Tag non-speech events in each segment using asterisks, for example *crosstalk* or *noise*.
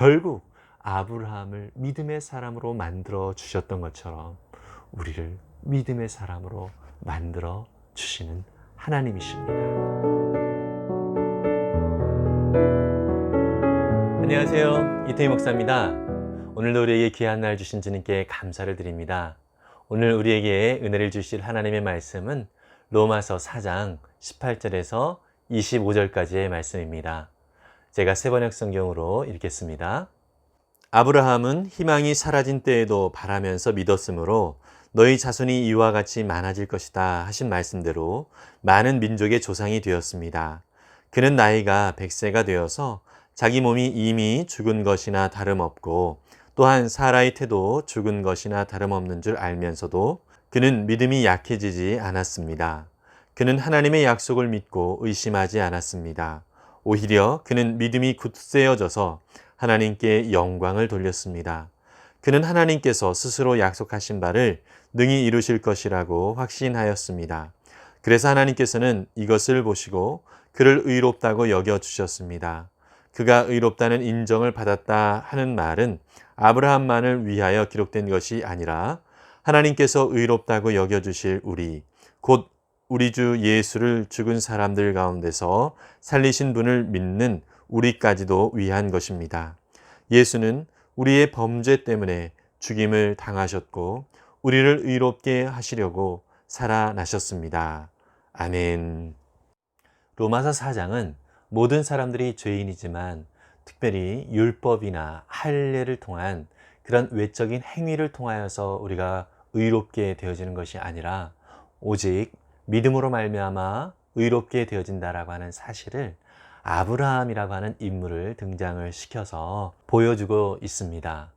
결국 아브라함을 믿음의 사람으로 만들어 주셨던 것처럼 우리를 믿음의 사람으로 만들어 주시는 하나님이십니다. 안녕하세요. 이태희 목사입니다. 오늘도 우리에게 귀한 날 주신 주님께 감사를 드립니다. 오늘 우리에게 은혜를 주실 하나님의 말씀은 로마서 4장 18절에서 25절까지의 말씀입니다. 제가 세 번역 성경으로 읽겠습니다. 아브라함은 희망이 사라진 때에도 바라면서 믿었으므로 너희 자손이 이와 같이 많아질 것이다 하신 말씀대로 많은 민족의 조상이 되었습니다. 그는 나이가 100세가 되어서 자기 몸이 이미 죽은 것이나 다름없고 또한 사라의 태도 죽은 것이나 다름없는 줄 알면서도 그는 믿음이 약해지지 않았습니다. 그는 하나님의 약속을 믿고 의심하지 않았습니다. 오히려 그는 믿음이 굳세어져서 하나님께 영광을 돌렸습니다. 그는 하나님께서 스스로 약속하신 바를 능히 이루실 것이라고 확신하였습니다. 그래서 하나님께서는 이것을 보시고 그를 의롭다고 여겨 주셨습니다. 그가 의롭다는 인정을 받았다 하는 말은 아브라함만을 위하여 기록된 것이 아니라 하나님께서 의롭다고 여겨 주실 우리 곧 우리 주 예수를 죽은 사람들 가운데서 살리신 분을 믿는 우리까지도 위한 것입니다. 예수는 우리의 범죄 때문에 죽임을 당하셨고 우리를 의롭게 하시려고 살아나셨습니다. 아멘. 로마서 4장은 모든 사람들이 죄인이지만 특별히 율법이나 할례를 통한 그런 외적인 행위를 통하여서 우리가 의롭게 되어지는 것이 아니라 오직 믿음으로 말미암아 의롭게 되어진다라고 하는 사실을 아브라함이라고 하는 인물을 등장을 시켜서 보여주고 있습니다.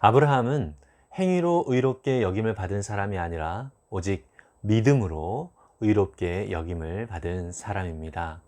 아브라함은 행위로 의롭게 여김을 받은 사람이 아니라 오직 믿음으로 의롭게 여김을 받은 사람입니다.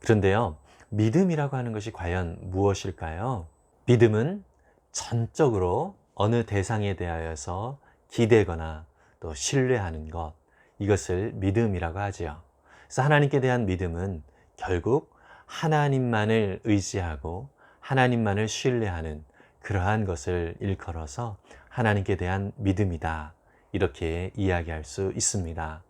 그런데요, 믿음이라고 하는 것이 과연 무엇일까요? 믿음은 전적으로 어느 대상에 대하여서 기대거나 또 신뢰하는 것, 이것을 믿음이라고 하지요. 그래서 하나님께 대한 믿음은 결국 하나님만을 의지하고 하나님만을 신뢰하는 그러한 것을 일컬어서 하나님께 대한 믿음이다. 이렇게 이야기할 수 있습니다.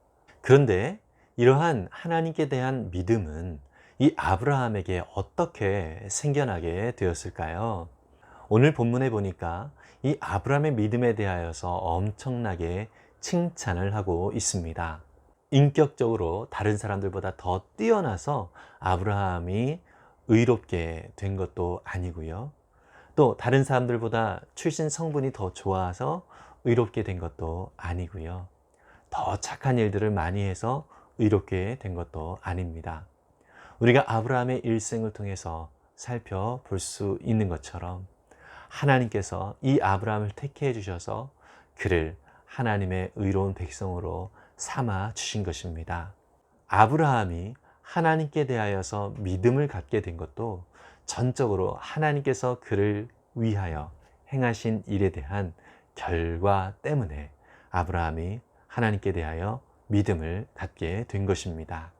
그런데 이러한 하나님께 대한 믿음은 이 아브라함에게 어떻게 생겨나게 되었을까요? 오늘 본문에 보니까 이 아브라함의 믿음에 대하여서 엄청나게 칭찬을 하고 있습니다. 인격적으로 다른 사람들보다 더 뛰어나서 아브라함이 의롭게 된 것도 아니고요. 또 다른 사람들보다 출신 성분이 더 좋아서 의롭게 된 것도 아니고요. 더 착한 일들을 많이 해서 의롭게 된 것도 아닙니다. 우리가 아브라함의 일생을 통해서 살펴볼 수 있는 것처럼 하나님께서 이 아브라함을 택해 주셔서 그를 하나님의 의로운 백성으로 삼아 주신 것입니다. 아브라함이 하나님께 대하여서 믿음을 갖게 된 것도 전적으로 하나님께서 그를 위하여 행하신 일에 대한 결과 때문에 아브라함이 하나님께 대하여 믿음을 갖게 된 것입니다.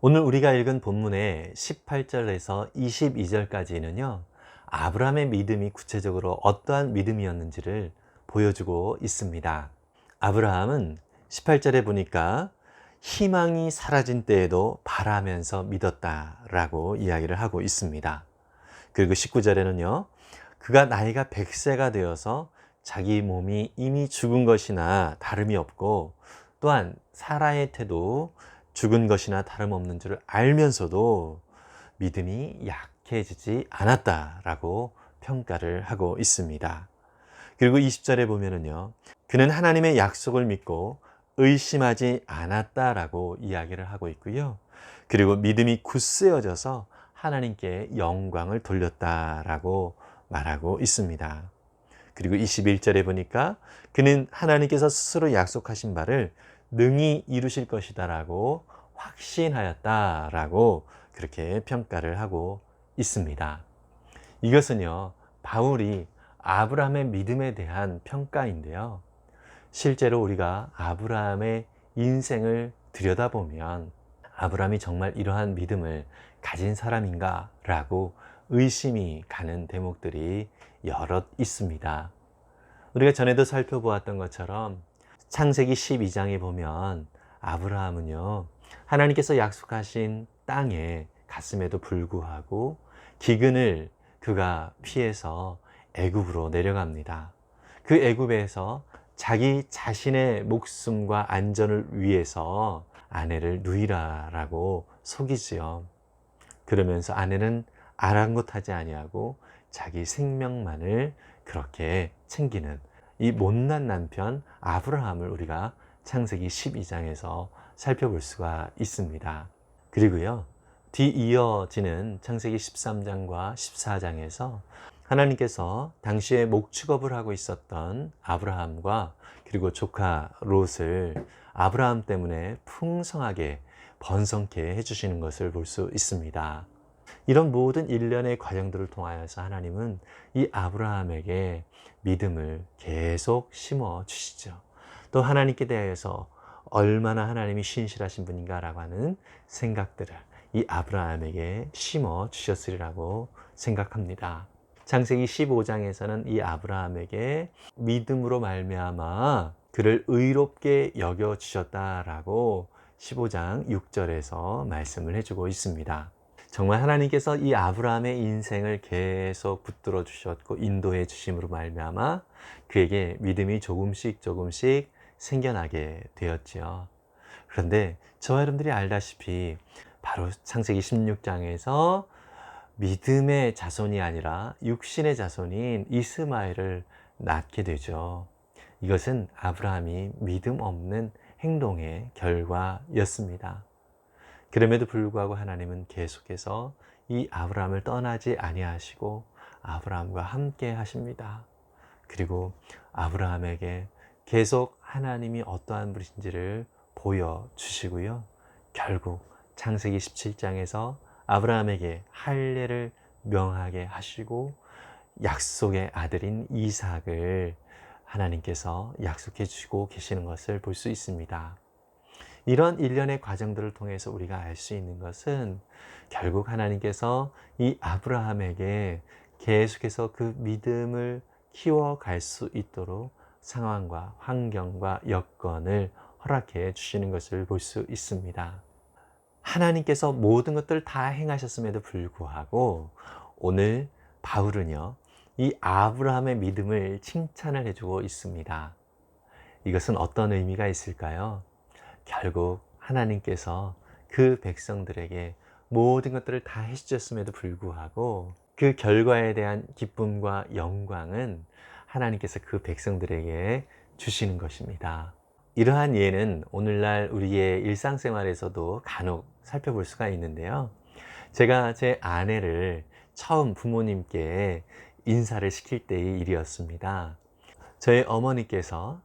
오늘 우리가 읽은 본문의 18절에서 22절까지는요, 아브라함의 믿음이 구체적으로 어떠한 믿음이었는지를 보여주고 있습니다. 아브라함은 18절에 보니까 희망이 사라진 때에도 바라면서 믿었다라고 이야기를 하고 있습니다. 그리고 19절에는요, 그가 나이가 100세가 되어서 자기 몸이 이미 죽은 것이나 다름이 없고 또한 사라의 태도 죽은 것이나 다름없는 줄을 알면서도 믿음이 약해지지 않았다라고 평가를 하고 있습니다. 그리고 20절에 보면은요. 그는 하나님의 약속을 믿고 의심하지 않았다라고 이야기를 하고 있고요. 그리고 믿음이 굳세어져서 하나님께 영광을 돌렸다라고 말하고 있습니다. 그리고 21절에 보니까 그는 하나님께서 스스로 약속하신 바를 능히 이루실 것이다라고 확신하였다라고 그렇게 평가를 하고 있습니다. 이것은요, 바울이 아브라함의 믿음에 대한 평가인데요. 실제로 우리가 아브라함의 인생을 들여다보면 아브라함이 정말 이러한 믿음을 가진 사람인가 라고 의심이 가는 대목들이 여럿 있습니다. 우리가 전에도 살펴보았던 것처럼 창세기 12장에 보면 아브라함은요, 하나님께서 약속하신 땅에 갔음에도 불구하고 기근을 그가 피해서 애굽으로 내려갑니다. 그 애굽에서 자기 자신의 목숨과 안전을 위해서 아내를 누이라라고 속이지요. 그러면서 아내는 아랑곳하지 아니하고 자기 생명만을 그렇게 챙기는 이 못난 남편 아브라함을 우리가 창세기 12장에서 살펴볼 수가 있습니다. 그리고요, 뒤 이어지는 창세기 13장과 14장에서 하나님께서 당시에 목축업을 하고 있었던 아브라함과 그리고 조카 롯을 아브라함 때문에 풍성하게 번성케 해주시는 것을 볼 수 있습니다. 이런 모든 일련의 과정들을 통하여서 하나님은 이 아브라함에게 믿음을 계속 심어 주시죠. 또 하나님께 대해서 얼마나 하나님이 신실하신 분인가라고 하는 생각들을 이 아브라함에게 심어 주셨으리라고 생각합니다. 창세기 15장에서는 이 아브라함에게 믿음으로 말미암아 그를 의롭게 여겨 주셨다라고 15장 6절에서 말씀을 해주고 있습니다. 정말 하나님께서 이 아브라함의 인생을 계속 붙들어 주셨고 인도해 주심으로 말미암아 그에게 믿음이 조금씩 조금씩 생겨나게 되었지요. 그런데 저와 여러분들이 알다시피 바로 창세기 16장에서 믿음의 자손이 아니라 육신의 자손인 이스마엘을 낳게 되죠. 이것은 아브라함이 믿음 없는 행동의 결과였습니다. 그럼에도 불구하고 하나님은 계속해서 이 아브라함을 떠나지 아니하시고 아브라함과 함께 하십니다. 그리고 아브라함에게 계속 하나님이 어떠한 분이신지를 보여 주시고요. 결국 창세기 17장에서 아브라함에게 할례를 명하게 하시고 약속의 아들인 이삭을 하나님께서 약속해 주시고 계시는 것을 볼 수 있습니다. 이런 일련의 과정들을 통해서 우리가 알 수 있는 것은 결국 하나님께서 이 아브라함에게 계속해서 그 믿음을 키워갈 수 있도록 상황과 환경과 여건을 허락해 주시는 것을 볼 수 있습니다. 하나님께서 모든 것들을 다 행하셨음에도 불구하고 오늘 바울은요, 이 아브라함의 믿음을 칭찬을 해주고 있습니다. 이것은 어떤 의미가 있을까요? 결국 하나님께서 그 백성들에게 모든 것들을 다 해주셨음에도 불구하고 그 결과에 대한 기쁨과 영광은 하나님께서 그 백성들에게 주시는 것입니다. 이러한 예는 오늘날 우리의 일상생활에서도 간혹 살펴볼 수가 있는데요. 제가 제 아내를 처음 부모님께 인사를 시킬 때의 일이었습니다. 저희 어머니께서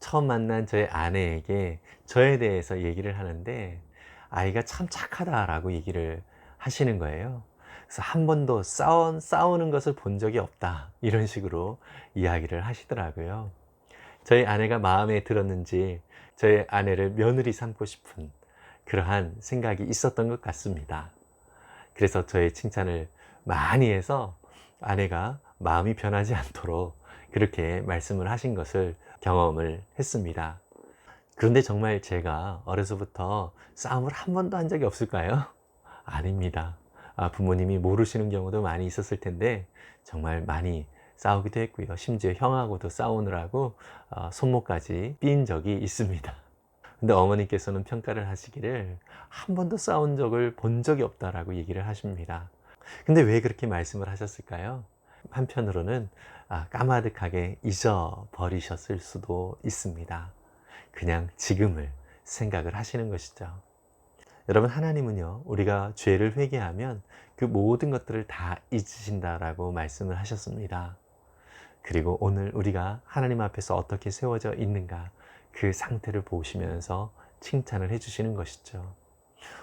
처음 만난 저의 아내에게 저에 대해서 얘기를 하는데 아이가 참 착하다라고 얘기를 하시는 거예요. 그래서 한 번도 싸운, 싸우는 것을 본 적이 없다. 이런 식으로 이야기를 하시더라고요. 저희 아내가 마음에 들었는지 저희 아내를 며느리 삼고 싶은 그러한 생각이 있었던 것 같습니다. 그래서 저의 칭찬을 많이 해서 아내가 마음이 변하지 않도록 그렇게 말씀을 하신 것을 경험을 했습니다. 그런데 정말 제가 어려서부터 싸움을 한 번도 한 적이 없을까요? 아닙니다. 아, 부모님이 모르시는 경우도 많이 있었을 텐데 정말 많이 싸우기도 했고요. 심지어 형하고도 싸우느라고 어, 손목까지 삔 적이 있습니다. *laughs* 근데 어머니께서는 평가를 하시기를 한 번도 싸운 적을 본 적이 없다라고 얘기를 하십니다. 근데 왜 그렇게 말씀을 하셨을까요? 한편으로는 아, 까마득하게 잊어버리셨을 수도 있습니다. 그냥 지금을 생각을 하시는 것이죠. 여러분, 하나님은요, 우리가 죄를 회개하면 그 모든 것들을 다 잊으신다라고 말씀을 하셨습니다. 그리고 오늘 우리가 하나님 앞에서 어떻게 세워져 있는가 그 상태를 보시면서 칭찬을 해주시는 것이죠.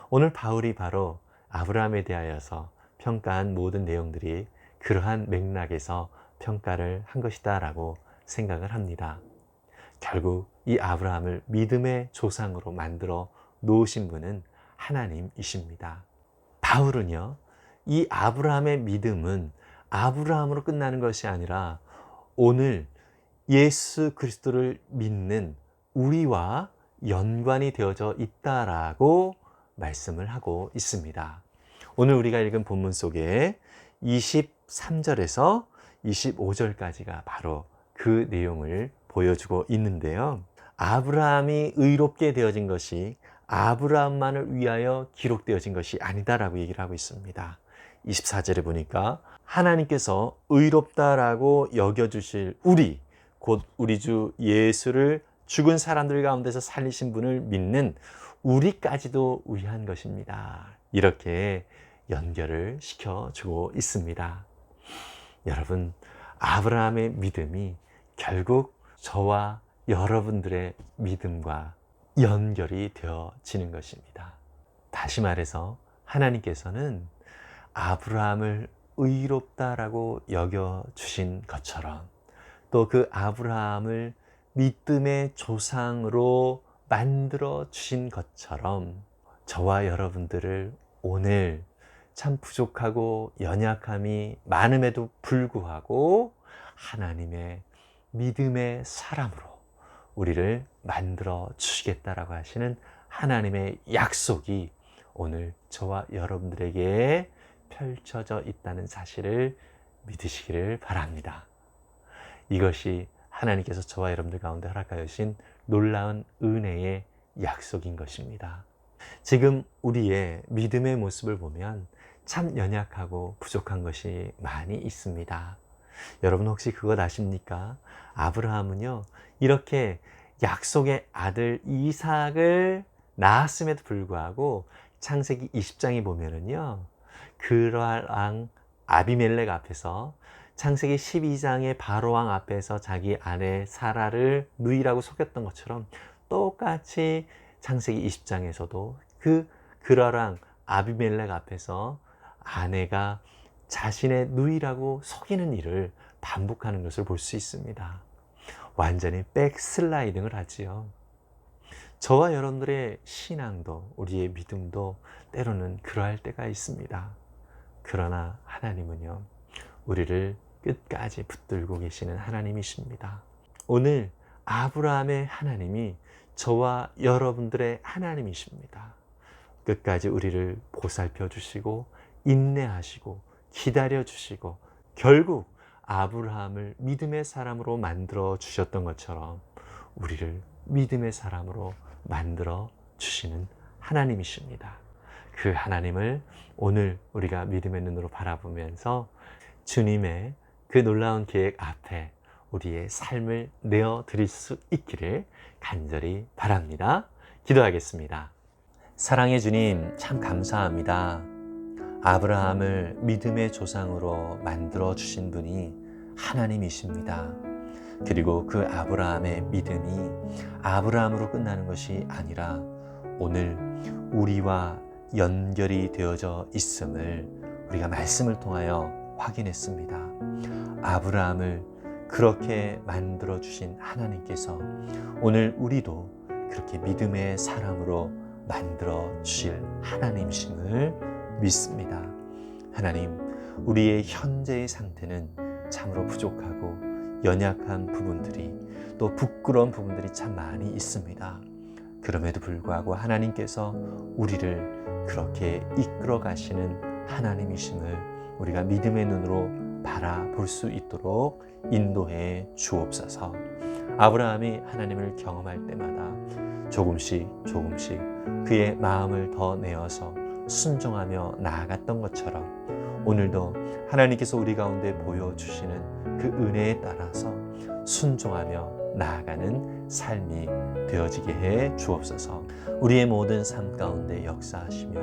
오늘 바울이 바로 아브라함에 대하여서 평가한 모든 내용들이 그러한 맥락에서 평가를 한 것이다 라고 생각을 합니다. 결국 이 아브라함을 믿음의 조상으로 만들어 놓으신 분은 하나님이십니다. 바울은요, 이 아브라함의 믿음은 아브라함으로 끝나는 것이 아니라 오늘 예수 그리스도를 믿는 우리와 연관이 되어져 있다라고 말씀을 하고 있습니다. 오늘 우리가 읽은 본문 속에 23절에서 25절까지가 바로 그 내용을 보여주고 있는데요. 아브라함이 의롭게 되어진 것이 아브라함만을 위하여 기록되어진 것이 아니다라고 얘기를 하고 있습니다. 24절에 보니까 하나님께서 의롭다라고 여겨주실 우리, 곧 우리 주 예수를 죽은 사람들 가운데서 살리신 분을 믿는 우리까지도 위한 것입니다. 이렇게 연결을 시켜주고 있습니다. 여러분, 아브라함의 믿음이 결국 저와 여러분들의 믿음과 연결이 되어지는 것입니다. 다시 말해서 하나님께서는 아브라함을 의롭다라고 여겨 주신 것처럼 또 그 아브라함을 믿음의 조상으로 만들어 주신 것처럼 저와 여러분들을 오늘 참 부족하고 연약함이 많음에도 불구하고 하나님의 믿음의 사람으로 우리를 만들어 주시겠다라고 하시는 하나님의 약속이 오늘 저와 여러분들에게 펼쳐져 있다는 사실을 믿으시기를 바랍니다. 이것이 하나님께서 저와 여러분들 가운데 허락하여 주신 놀라운 은혜의 약속인 것입니다. 지금 우리의 믿음의 모습을 보면 참 연약하고 부족한 것이 많이 있습니다. 여러분 혹시 그것 아십니까? 아브라함은요, 이렇게 약속의 아들 이삭을 낳았음에도 불구하고 창세기 20장에 보면은요, 그러한 아비멜렉 앞에서 창세기 12장의 바로왕 앞에서 자기 아내 사라를 누이라고 속였던 것처럼 똑같이 창세기 20장에서도 그 그러랑 아비멜렉 앞에서 아내가 자신의 누이라고 속이는 일을 반복하는 것을 볼 수 있습니다. 완전히 백슬라이딩을 하지요. 저와 여러분들의 신앙도 우리의 믿음도 때로는 그러할 때가 있습니다. 그러나 하나님은요, 우리를 끝까지 붙들고 계시는 하나님이십니다. 오늘 아브라함의 하나님이 저와 여러분들의 하나님이십니다. 끝까지 우리를 보살펴 주시고 인내하시고 기다려 주시고 결국 아브라함을 믿음의 사람으로 만들어 주셨던 것처럼 우리를 믿음의 사람으로 만들어 주시는 하나님이십니다. 그 하나님을 오늘 우리가 믿음의 눈으로 바라보면서 주님의 그 놀라운 계획 앞에 우리의 삶을 내어 드릴 수 있기를 간절히 바랍니다. 기도하겠습니다. 사랑의 주님, 참 감사합니다. 아브라함을 믿음의 조상으로 만들어 주신 분이 하나님이십니다. 그리고 그 아브라함의 믿음이 아브라함으로 끝나는 것이 아니라 오늘 우리와 연결이 되어져 있음을 우리가 말씀을 통하여 확인했습니다. 아브라함을 그렇게 만들어 주신 하나님께서 오늘 우리도 그렇게 믿음의 사람으로 만들어 주실 하나님심을 믿습니다. 하나님, 우리의 현재의 상태는 참으로 부족하고 연약한 부분들이 또 부끄러운 부분들이 참 많이 있습니다. 그럼에도 불구하고 하나님께서 우리를 그렇게 이끌어 가시는 하나님이심을 우리가 믿음의 눈으로 바라볼 수 있도록 인도해 주옵소서. 아브라함이 하나님을 경험할 때마다 조금씩 조금씩 그의 마음을 더 내어서 순종하며 나아갔던 것처럼 오늘도 하나님께서 우리 가운데 보여주시는 그 은혜에 따라서 순종하며 나아가는 삶이 되어지게 해 주옵소서 우리의 모든 삶 가운데 역사하시며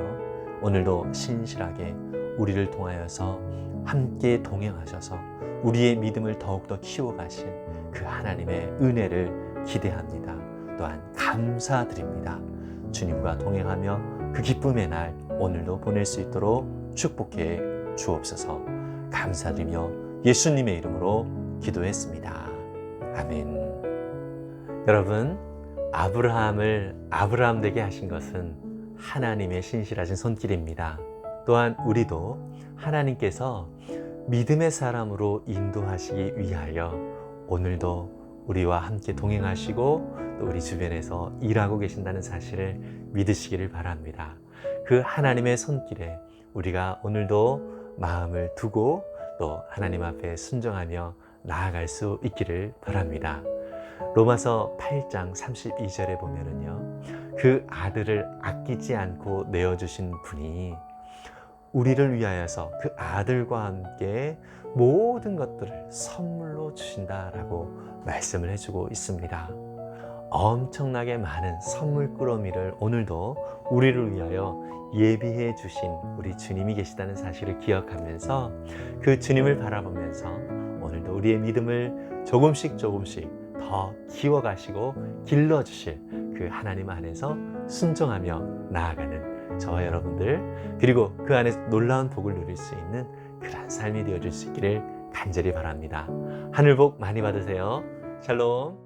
오늘도 신실하게 우리를 통하여서 함께 동행하셔서 우리의 믿음을 더욱더 키워가신 그 하나님의 은혜를 기대합니다. 또한 감사드립니다. 주님과 동행하며 그 기쁨의 날 오늘도 보낼 수 있도록 축복해 주옵소서 감사드리며 예수님의 이름으로 기도했습니다. 아멘. 여러분, 아브라함을 아브라함 되게 하신 것은 하나님의 신실하신 손길입니다. 또한 우리도 하나님께서 믿음의 사람으로 인도하시기 위하여 오늘도 우리와 함께 동행하시고 또 우리 주변에서 일하고 계신다는 사실을 믿으시기를 바랍니다. 그 하나님의 손길에 우리가 오늘도 마음을 두고 또 하나님 앞에 순종하며 나아갈 수 있기를 바랍니다. 로마서 8장 32절에 보면은요. 그 아들을 아끼지 않고 내어 주신 분이 우리를 위하여서 그 아들과 함께 모든 것들을 선물로 주신다라고 말씀을 해주고 있습니다. 엄청나게 많은 선물 꾸러미를 오늘도 우리를 위하여 예비해 주신 우리 주님이 계시다는 사실을 기억하면서 그 주님을 바라보면서 오늘도 우리의 믿음을 조금씩 조금씩 더 키워가시고 길러주실 그 하나님 안에서 순종하며 나아가는 저와 여러분들 그리고 그 안에서 놀라운 복을 누릴 수 있는 그러한 삶이 되어줄 수 있기를 간절히 바랍니다. 하늘 복 많이 받으세요. 샬롬.